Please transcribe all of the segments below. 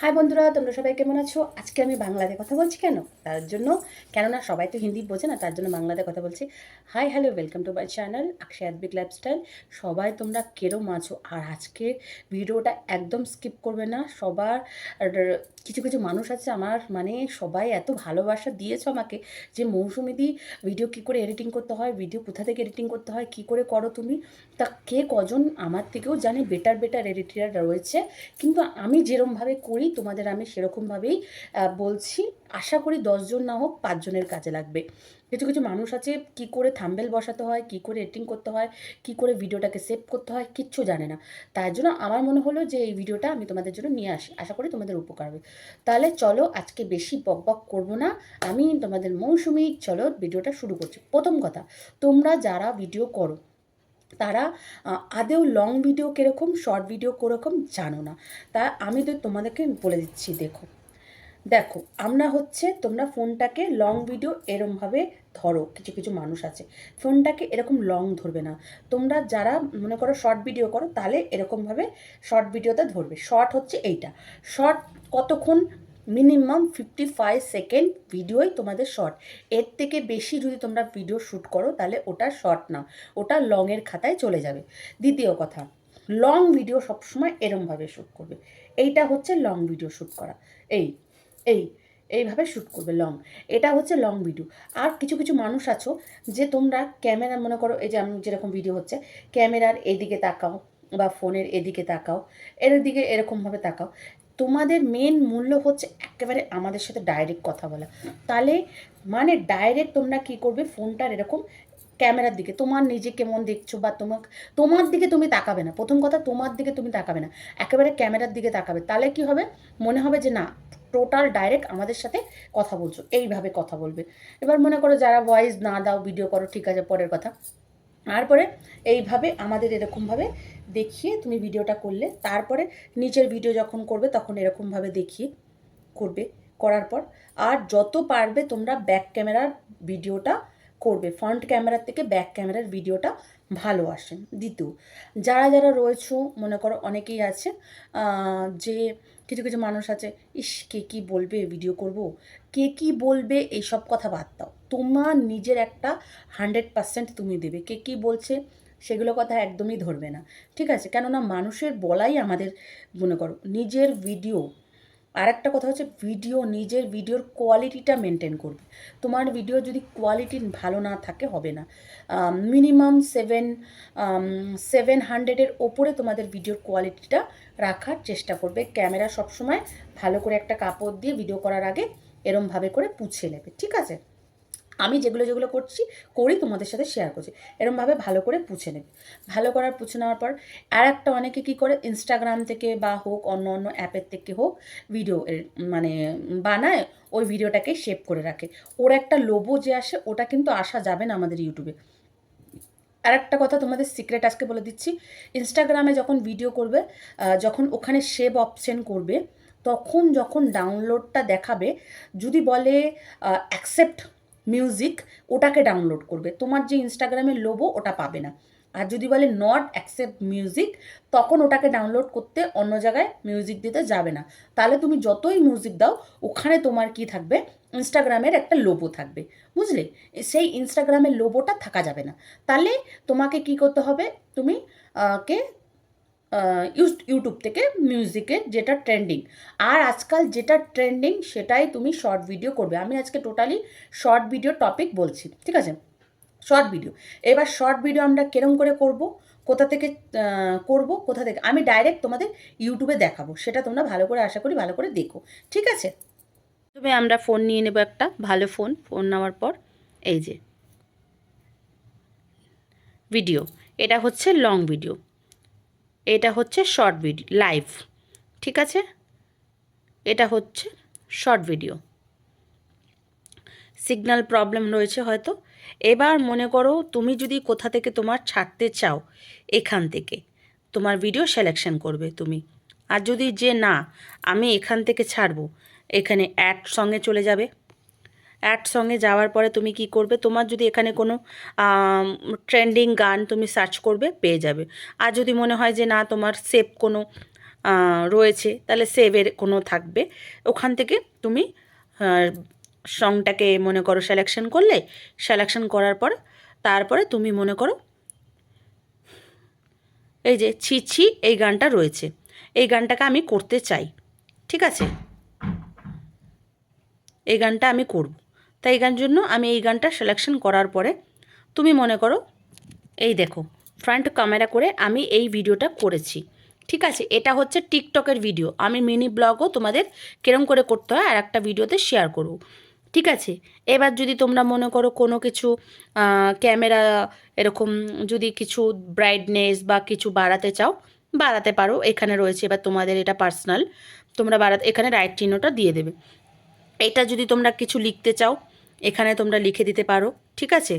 High বন্ধুরা, তোমরা সবাই কেমন আছো? আজকে আমি বাংলাতে কথা বলছি কেন? তার জন্য, কেননা সবাই তো হিন্দি বোঝে না, তার জন্য বাংলাতে কথা বলছি। Hi, hello welcome to my channel Akshay Adbik lifestyle সবাই তোমরা কেরম আছো? আর আজকে ভিডিওটা একদম স্কিপ করবে না। সবার কিছু কিছু মানুষ আছে আমার মানে সবাই এত ভালোবাসা দিয়েছ আমাকে যে মৌসুমিদি ভিডিও কী করে এডিটিং করতে হয় ভিডিও কোথা থেকে এডিটিং করতে হয়, কী করে করো তুমি? তা কে কজন আমার থেকেও জানে বেটার বেটার এডিটার রয়েছে। কিন্তু আমি যেরমভাবে করি তোমাদের আমি সেরকমভাবেই বলছি। আশা করি দশজন না হোক পাঁচজনের কাজে লাগবে। কিছু কিছু মানুষ আছে, কি করে থাম্বেল বসাতে হয়, কি করে এডিটিং করতে হয়, কি করে ভিডিওটাকে সেভ করতে হয়, কিচ্ছু জানে না। তার জন্য আমার মনে হলো যে এই ভিডিওটা আমি তোমাদের জন্য নিয়ে আসি। আশা করি তোমাদের উপকার হবে। তাহলে চলো আজকে বেশি বক বক করব না। আমি তোমাদের মৌসুমি, চলো ভিডিওটা শুরু করছি। প্রথম কথা, তোমরা যারা ভিডিও করো তারা আদেও লং ভিডিও কীরকম শর্ট ভিডিও কীরকম জানো না। তা আমি তো তোমাদেরকে বলে দিচ্ছি, দেখো। দেখো, আমরা হচ্ছে তোমরা ফোনটাকে লং ভিডিও এরমভাবে ধরো, কিছু কিছু মানুষ আছে। ফোনটাকে এরকম লং ধরবে না। তোমরা যারা মনে করো শর্ট ভিডিও করো, তাহলে এরকমভাবে শর্ট ভিডিওতে ধরবে। শর্ট হচ্ছে এইটা। শর্ট কতক্ষণ মিনিমাম ফিফটি ফাইভ সেকেন্ড ভিডিওই তোমাদের শর্ট এর থেকে বেশি যদি তোমরা ভিডিও শ্যুট করো, তাহলে ওটা শর্ট না। ওটা লংয়ের খাতায় চলে যাবে। দ্বিতীয় কথা লং ভিডিও সবসময় এরমভাবে শ্যুট করবে। এইটা হচ্ছে লং ভিডিও শ্যুট করা। এই এই, এইভাবে শ্যুট করবে লং এটা হচ্ছে লং ভিডিও আর কিছু কিছু মানুষ আছো যে তোমরা ক্যামেরা মনে করো, এই যে আমি যেরকম ভিডিও হচ্ছে ক্যামেরার এদিকে তাকাও বা ফোনের এদিকে তাকাও, এর দিকে এরকমভাবে তাকাও। তোমাদের মেন মূল্য হচ্ছে একেবারে আমাদের সাথে ডাইরেক্ট কথা বলা। তাহলে মানে ডাইরেক্ট তোমরা কি করবে? ফোনটার এরকম ক্যামেরার দিকে। তোমার নিজে কেমন দেখছ বা তোমার তোমার দিকে তুমি তাকাবে না। প্রথম কথা, তোমার দিকে তুমি তাকাবে না। একেবারে ক্যামেরার দিকে তাকাবে। তাহলে কি হবে? মনে হবে যে না টোটাল ডাইরেক্ট আমাদের সাথে কথা বলছো। এইভাবে কথা বলবে। এবার মনে করো যারা ভয়েস না দাও ভিডিও করো, ঠিক আছে, পরের কথা। তারপরে এইভাবে আমাদের এরকমভাবে দেখিয়ে তুমি ভিডিওটা করলে, তারপরে নিচের ভিডিও যখন করবে তখন এরকমভাবে দেখিয়ে করবে, করার পর। আর যত পারবে তোমরা ব্যাক ক্যামেরার ভিডিওটা করবে ফ্রন্ট ক্যামেরার থেকে ব্যাক ক্যামেরার ভিডিওটা ভালো আসে। দ্বিতীয়, যারা যারা রয়েছো, মনে করো অনেকেই আছে যে কিছু কিছু মানুষ আছে, ইস, কে কী বলবে ভিডিও করব? কে কী বলবে, এইসব কথা বাদ দাও। তোমার নিজের একটা হান্ড্রেড পার্সেন্ট তুমি দেবে। কে কী বলছে, সেগুলো কথা একদমই ধরবে না। ঠিক আছে? কেননা মানুষের বলাই আমাদের, মনে করো, নিজের ভিডিও আর একটা কথা হচ্ছে ভিডিও নিজের ভিডিওর কোয়ালিটিটা মেনটেন করবে। তোমার ভিডিও যদি কোয়ালিটি ভালো না থাকে, হবে না। মিনিমাম সেভেন সেভেন হান্ড্রেডের ওপরে তোমাদের ভিডিওর কোয়ালিটিটা রাখার চেষ্টা করবে। ক্যামেরা সবসময় ভালো করে একটা কাপড় দিয়ে ভিডিও করার আগে এরমভাবে করে পুছে নেবে, ঠিক আছে? আমি যেগুলো যেগুলো করছি, করি তোমাদের সাথে শেয়ার করছি। এরমভাবে ভালো করে পুছে নেবে। ভালো করার পুছে নেওয়ার পর আর একটা অনেকে কী করে ইনস্টাগ্রাম থেকে বা হোক অন্য অন্য অ্যাপের থেকে হোক ভিডিও মানে বানায়, ওই ভিডিওটাকে সেভ করে রাখে। ওর একটা লোবো যে আসে, ওটা কিন্তু আসা যাবে না আমাদের ইউটিউবে আর একটা কথা তোমাদের সিক্রেট আজকে বলে দিচ্ছি ইনস্টাগ্রামে যখন ভিডিও করবে যখন ওখানে সেভ অপশন করবে, তখন যখন ডাউনলোডটা দেখাবে, যদি বলে অ্যাকসেপ্ট মিউজিক ওটাকে ডাউনলোড করবে। তোমার যে ইনস্টাগ্রামের লোবো ওটা পাবে না। আর যদি বলে নট অ্যাকসেপ্ট মিউজিক তখন ওটাকে ডাউনলোড করতে অন্য জায়গায় মিউজিক দিতে যাবে না। তাহলে তুমি যতই মিউজিক দাও, ওখানে তোমার কি থাকবে? ইনস্টাগ্রামের একটা লোবো থাকবে। বুঝলে? সেই ইনস্টাগ্রামের লোবোটা থাকা যাবে না। তাহলে তোমাকে কি করতে হবে? তুমি কে ইউটিউব থেকে মিউজিকের যেটা ট্রেন্ডিং আর আজকাল যেটা ট্রেন্ডিং সেটাই তুমি শর্ট ভিডিও করবে। আমি আজকে টোটালি শর্ট ভিডিও টপিক বলছি, ঠিক আছে? শর্ট ভিডিও এবার শর্ট ভিডিও আমরা কেরম করে করব? কোথা থেকে করব? কোথা থেকে? আমি ডাইরেক্ট তোমাদের ইউটিউবে দেখাবো। সেটা তোমরা ভালো করে আশা করি ভালো করে দেখো, ঠিক আছে? তবে আমরা ফোন নিয়ে নেব একটা ভালো ফোন ফোন নেওয়ার পর, এই যে ভিডিও এটা হচ্ছে লং ভিডিও এটা হচ্ছে শর্ট ভিডিও লাইভ ঠিক আছে? এটা হচ্ছে শর্ট ভিডিও সিগন্যাল প্রবলেম রয়েছে হয়তো। এবার মনে করো তুমি যদি কোথা থেকে তোমার ছাড়তে চাও, এখান থেকে তোমার ভিডিও সিলেকশন করবে তুমি। আর যদি যে না, আমি এখান থেকে ছাড়বো, এখানে অ্যাড সঙ্গে চলে যাবে। অ্যাড সঙ্গে যাওয়ার পরে তুমি কি করবে? তোমার যদি এখানে কোনো ট্রেন্ডিং গান তুমি সার্চ করবে, পেয়ে যাবে। আর যদি মনে হয় যে না, তোমার সেভ কোনো রয়েছে, তাহলে সেভের কোনো থাকবে। ওখান থেকে তুমি সংটাকে মনে করো সিলেকশন করলে সিলেকশন করার পর, তারপরে তুমি মনে করো, এই যে ছি ছি, এই গানটা রয়েছে। এই গানটাকে আমি করতে চাই। ঠিক আছে? এই গানটা আমি করব। তাই গান জন্য আমি এই গানটা সিলেকশন করার পরে তুমি মনে করো, এই দেখো ফ্রন্ট ক্যামেরা করে আমি এই ভিডিওটা করেছি। ঠিক আছে, এটা হচ্ছে টিকটকের ভিডিও আমি মিনি ব্লগও তোমাদের কেরম করে করতে হয় আর একটা ভিডিওতে শেয়ার করব। ঠিক আছে, এবার যদি তোমরা মনে করো কোনো কিছু ক্যামেরা এরকম যদি কিছু ব্রাইটনেস বা কিছু বাড়াতে চাও, বাড়াতে পারো। এখানে রয়েছে এবার তোমাদের এটা পার্সোনাল তোমরা বাড়াতে, এখানে রাইট চিহ্নটা দিয়ে দেবে। এটা যদি তোমরা কিছু লিখতে চাও এখানে তোমরা লিখে দিতে পারো, ঠিক আছে?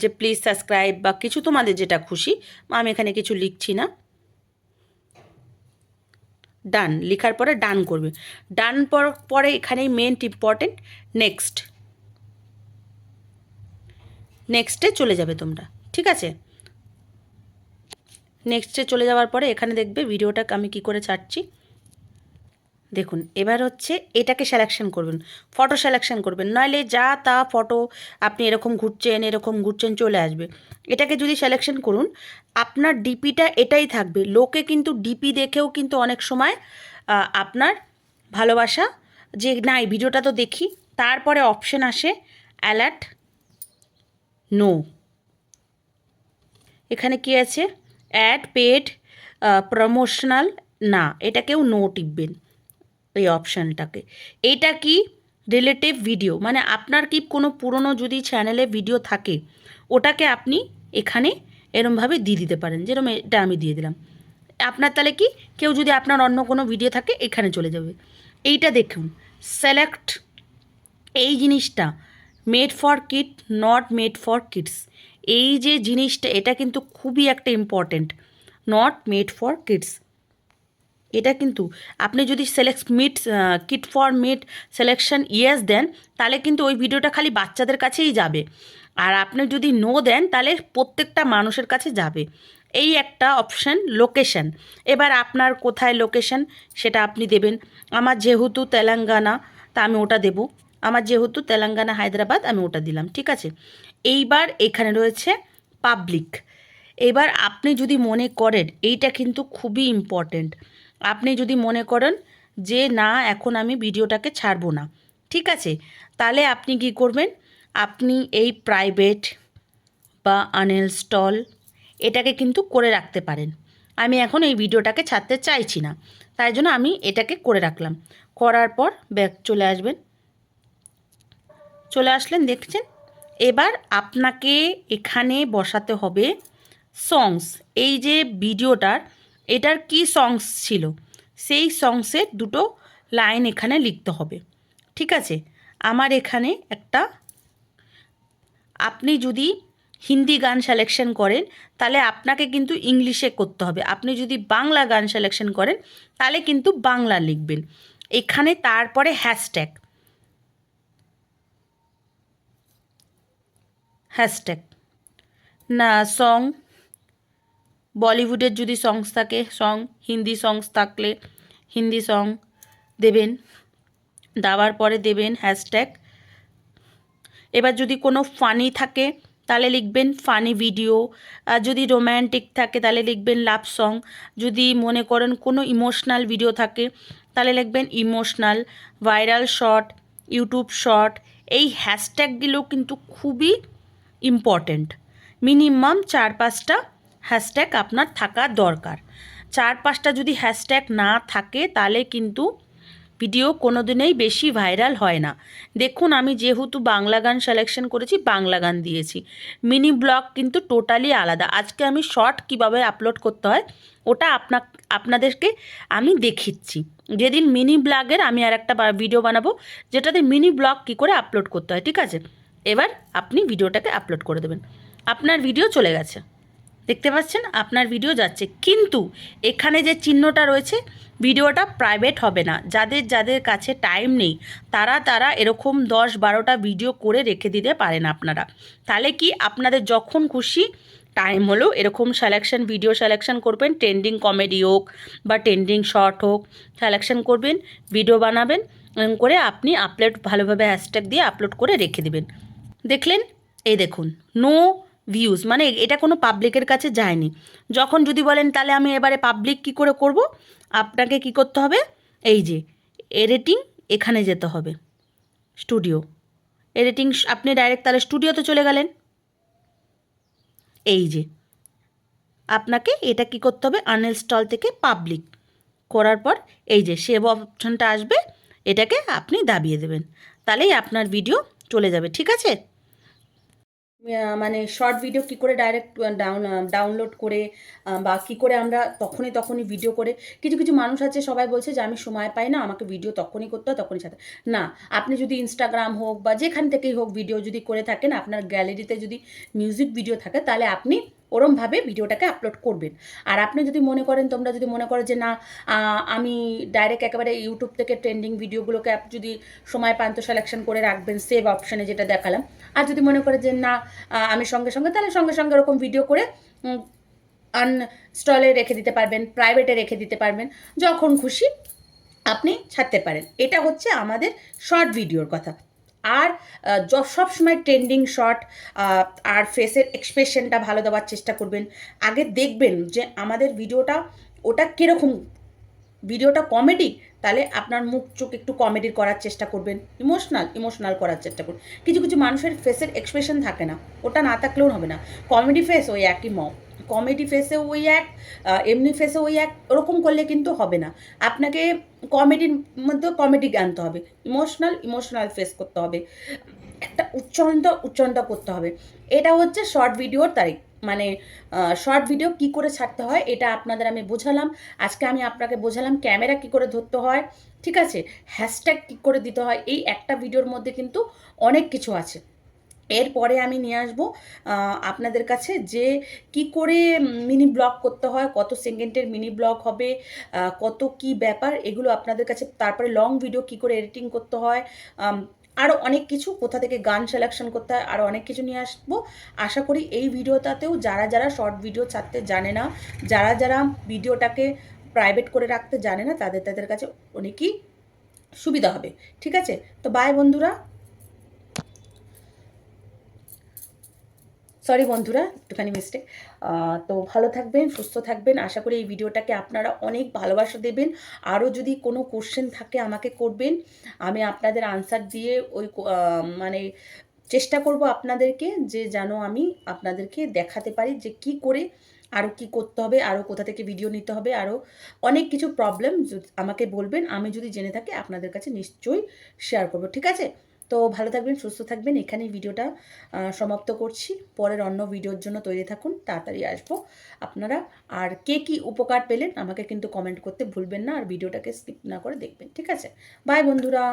যে প্লিজ সাবস্ক্রাইব বা কিছু তোমাদের যেটা খুশি, আমি এখানে কিছু লিখছি না। ডান লেখার পরে ডান করবে। ডান পর এখানেই মেন ইম্পর্টেন্ট নেক্সট নেক্সটে চলে যাবে তোমরা, ঠিক আছে? নেক্সটে চলে যাওয়ার পরে এখানে দেখবে ভিডিওটা আমি কি করে ছাড়ছি। দেখুন, এবার হচ্ছে এটাকে সিলেকশন করবেন। ফটো সিলেকশন করবেন। নইলে যা তা ফটো আপনি এরকম ঘুরছেন এরকম ঘুরছেন চলে আসবে। এটাকে যদি সিলেকশন করুন, আপনার ডিপিটা এটাই থাকবে। লোকে কিন্তু ডিপি দেখেও কিন্তু অনেক সময় আপনার ভালোবাসা, যে না এই ভিডিওটা তো দেখি, তারপরে অপশন আসে অ্যালার্ট নো এখানে কি আছে? অ্যাড পেড প্রমোশনাল না। এটাকেও নো টিপবেন। এই অপশানটাকে এটা কি? রিলেটিভ ভিডিও মানে আপনার কি কোনো পুরনো যদি চ্যানেলে ভিডিও থাকে, ওটাকে আপনি এখানে এরমভাবে দিয়ে দিতে পারেন। যেরকম এটা আমি দিয়ে দিলাম। আপনার তাহলে কি? কেউ যদি আপনার অন্য কোনো ভিডিও থাকে, এখানে চলে যাবে। এইটা দেখুন সেলেক্ট এই জিনিসটা made for kid not made for kids এই যে জিনিসটা, এটা কিন্তু খুবই একটা important not made for kids এটা কিন্তু আপনি যদি select meet kit for meet selection yes then, তাহলে কিন্তু ওই ভিডিওটা খালি বাচ্চাদের কাছেই যাবে। আর আপনি যদি নো দেন, তাহলে প্রত্যেকটা মানুষের কাছে যাবে। এই একটা অপশান লোকেশন এবার আপনার কোথায় লোকেশন সেটা আপনি দেবেন। আমার যেহেতু তেলেঙ্গানা, তা আমি ওটা দেব। আমার যেহেতু তেলেঙ্গানা, হায়দ্রাবাদ, আমি ওটা দিলাম, ঠিক আছে? এইবার এখানে রয়েছে পাবলিক এবার আপনি যদি মনে করেন, এইটা কিন্তু খুবই ইম্পর্ট্যান্ট আপনি যদি মনে করেন যে না, এখন আমি ভিডিওটাকে ছাড়বো না, ঠিক আছে? তাহলে আপনি কি করবেন? আপনি এই প্রাইভেট বা আনইনস্টল এটাকে কিন্তু করে রাখতে পারেন। আমি এখন এই ভিডিওটাকে ছাড়তে চাইছি না, তাই জন্য আমি এটাকে করে রাখলাম। করার পর ব্যাক চলে আসবেন। চলে আসলেন, দেখছেন? এবার আপনাকে এখানে বসাতে হবে সংস এই যে ভিডিওটার এটার কি সংস ছিল? সেই সংসের দুটো লাইন এখানে লিখতে হবে। ঠিক আছে? আমার এখানে একটা, আপনি যদি হিন্দি গান সিলেকশন করেন, তাহলে আপনাকে কিন্তু ইংলিশে করতে হবে। আপনি যদি বাংলা গান সিলেকশন করেন, তাহলে কিন্তু বাংলা লিখবেন। এখানে তারপরে হ্যাশট্যাগ হ্যাশট্যাগ না সং বলিউডের যদি সংস থাকে সং হিন্দি সংস থাকলে হিন্দি সং দেবেন, দেওয়ার পরে দেবেন হ্যাশট্যাগ এবার যদি কোনো ফানি থাকে, তাহলে লিখবেন ফানি ভিডিও আর যদি রোম্যান্টিক থাকে, তাহলে লিখবেন লাভ সং যদি মনে করেন কোনো ইমোশনাল ভিডিও থাকে, তাহলে লিখবেন emotional viral short YouTube short এই হ্যাশট্যাগুলো কিন্তু খুবই ইম্পর্ট্যান্ট মিনিমাম চার পাঁচটা হ্যাশট্যাগ আপনার থাকা দরকার। চার পাঁচটা যদি হ্যাশট্যাগ না থাকে, তাহলে কিন্তু ভিডিও কোনো দিনেই বেশি ভাইরাল হয় না। দেখুন, আমি যেহেতু বাংলা গান সিলেকশন করেছি, বাংলা গান দিয়েছি। মিনি ব্লগ কিন্তু টোটালি আলাদা। আজকে আমি শর্ট কীভাবে আপলোড করতে হয়, ওটা আপনা আপনাদেরকে আমি দেখিচ্ছি। যেদিন মিনি ব্লগের আমি আর একটা ভিডিও বানাবো, যেটাতে মিনি ব্লগ কী করে আপলোড করতে হয়, ঠিক আছে? এবার আপনি ভিডিওটাকে আপলোড করে দেবেন। আপনার ভিডিও চলে গেছে। দেখতে পাচ্ছেন, আপনার ভিডিও যাচ্ছে। কিন্তু এখানে যে চিহ্নটা রয়েছে, ভিডিওটা প্রাইভেট হবে না। যাদের যাদের কাছে টাইম নেই, তারা তারা এরকম দশ বারোটা ভিডিও করে রেখে দিতে পারেন আপনারা। তাহলে কি আপনাদের যখন খুশি টাইম হলো, এরকম সিলেকশন ভিডিও সিলেকশন করবেন। ট্রেন্ডিং কমেডি হোক বা ট্রেন্ডিং শর্ট হোক সিলেকশন করবেন ভিডিও বানাবেন করে আপনি আপলোড ভালোভাবে হ্যাশট্যাগ দিয়ে আপলোড করে রেখে দেবেন। দেখলেন? এই দেখুন নো ভিউজ মানে এটা কোনো পাবলিকের কাছে যায়নি। যখন যদি বলেন, তাহলে আমি এবারে পাবলিক কি করে করব? আপনাকে কি করতে হবে? এই যে এডিটিং এখানে যেতে হবে স্টুডিও এডিটিং আপনি ডাইরেক্ট তাহলে স্টুডিওতে চলে গেলেন। এই যে, আপনাকে এটা কি করতে হবে? আনইনস্টল থেকে পাবলিক করার পর, এই যে সেভ অপশনটা আসবে, এটাকে আপনি দাবিয়ে দেবেন। তাহলেই আপনার ভিডিও চলে যাবে, ঠিক আছে? মানে শর্ট ভিডিও কি করে ডাইরেক্ট ডাউন ডাউনলোড করে বা কি করে আমরা তখনই তখনই ভিডিও করে। কিছু কিছু মানুষ আছে সবাই বলছে যে, আমি সময় পাই না, আমাকে ভিডিও তখনই করতে হয়, তখনই সাথে না, আপনি যদি ইনস্টাগ্রাম হোক বা যেখান থেকেই হোক ভিডিও যদি করে থাকেন, আপনার গ্যালারিতে যদি মিউজিক ভিডিও থাকে, তাহলে আপনি ওরমভাবে ভিডিওটাকে আপলোড করবেন। আর আপনি যদি মনে করেন, তোমরা যদি মনে করো যে না আমি ডাইরেক্ট একেবারে ইউটিউব থেকে ট্রেন্ডিং ভিডিওগুলোকে আপ- যদি সময় পান তো সিলেকশন করে রাখবেন সেভ অপশানে যেটা দেখালাম। আর যদি মনে করে যে না আমি সঙ্গে সঙ্গে, তাহলে সঙ্গে সঙ্গে ওরকম ভিডিও করে আনস্টলে রেখে দিতে পারবেন প্রাইভেটে রেখে দিতে পারবেন, যখন খুশি আপনি ছাড়তে পারেন। এটা হচ্ছে আমাদের শর্ট ভিডিওর কথা। আর সবসময় ট্রেন্ডিং শট আর ফেসের এক্সপ্রেশনটা ভালো দেওয়ার চেষ্টা করবেন। আগে দেখবেন যে আমাদের ভিডিওটা ওটা কীরকম? ভিডিওটা কমেডি তাহলে আপনার মুখ, চোখ একটু কমেডির করার চেষ্টা করবেন। ইমোশনাল ইমোশনাল করার চেষ্টা করবেন কিছু কিছু মানুষের ফেসের এক্সপ্রেশন থাকে না। ওটা না থাকলেও হবে না। কমেডি ফেস ওই একই ম কমেডি ফেসে ওই এক এমনি ফেসে ওই এক, ওরকম করলে কিন্তু হবে না। আপনাকে কমেডির মধ্যে কমেডি আনতে হবে। ইমোশনাল ইমোশনাল ফেস করতে হবে। একটা উচ্চারণটা উচ্চারণটা করতে হবে। এটা হচ্ছে শর্ট ভিডিওর তারিখ। মানে শর্ট ভিডিও কি করে ছাড়তে হয়, এটা আপনাদের আমি বোঝালাম। আজকে আমি আপনাকে বোঝালাম ক্যামেরা কি করে ধরতে হয়, ঠিক আছে? হ্যাশট্যাগ কী করে দিতে হয়, এই একটা ভিডিওর মধ্যে কিন্তু অনেক কিছু আছে। এরপরে আমি নিয়ে আসব আপনাদের কাছে যে কি করে মিনি ব্লগ করতে হয়, কত সেকেন্ডের মিনি ব্লগ হবে কত কি ব্যাপার, এগুলো আপনাদের কাছে তারপরে লং ভিডিও কি করে এডিটিং করতে হয় আরও অনেক কিছু কোথা থেকে গান সিলেকশন করতে হয় আরও অনেক কিছু নিয়ে আসব। আশা করি এই ভিডিওটাতেও যারা যারা শর্ট ভিডিও ছাড়তে জানে না, যারা যারা ভিডিওটাকে প্রাইভেট করে রাখতে জানে না, তাদের তাদের কাছে অনেকই সুবিধা হবে, ঠিক আছে? তো বাই বন্ধুরা। সরি বন্ধুরা, একটুখানি মিস্টেক তো ভালো থাকবেন, সুস্থ থাকবেন। আশা করি এই ভিডিওটাকে আপনারা অনেক ভালোবাসা দেবেন। আরও যদি কোনো কোশ্চেন থাকে আমাকে করবেন। আমি আপনাদের আনসার দিয়ে ওই মানে চেষ্টা করব আপনাদেরকে যে যেন আমি আপনাদেরকে দেখাতে পারি যে কি করে আরও কি করতে হবে, আরও কোথা থেকে ভিডিও নিতে হবে, আরও অনেক কিছু প্রবলেম আমাকে বলবেন, আমি যদি জেনে থাকি আপনাদের কাছে নিশ্চয়ই শেয়ার করব। ঠিক আছে? তো ভালো থাকবেন, সুস্থ থাকবেন। এখানেই ভিডিওটা সমাপ্ত করছি। পরের অন্য ভিডিওর জন্য তৈরি থাকুন, তাড়াতাড়ি আসব। আপনারা আর কে কি উপকার পেলেন আমাকে কিন্তু কমেন্ট করতে ভুলবেন না আর ভিডিওটাকে স্কিপ না করে দেখবেন, ঠিক আছে? বাই বন্ধুরা!